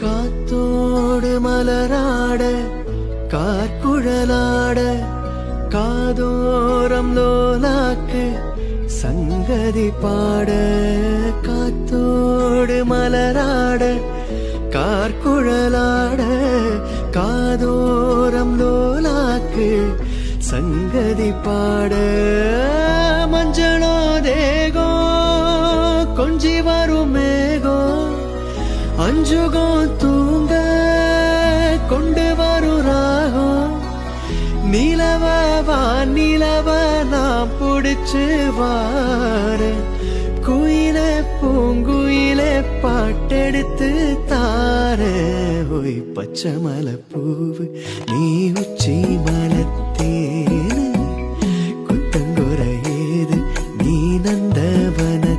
காத்தோடு மலராட காற்குழலாட காதோரம் லோலாக்கு சங்கதி பாட காத்தோடு மலராட கார்குழலாட காதோரம் லோலாக்கு சங்கதி பாட. மஞ்சளோ தேகோ கொஞ்சி வருமே பஞ்சுகம் தூங்க கொண்டு வரும் ராகம் நீலவ வா நீலவ நான் பிடிச்சு வாரு. குயில பூங்குயில பாட்டெடுத்து தாரு. ஒய் பச்சை மலை பூவு நீ உச்சி மலத்தேனு. குத்தங்குறையேது நீ நந்தவன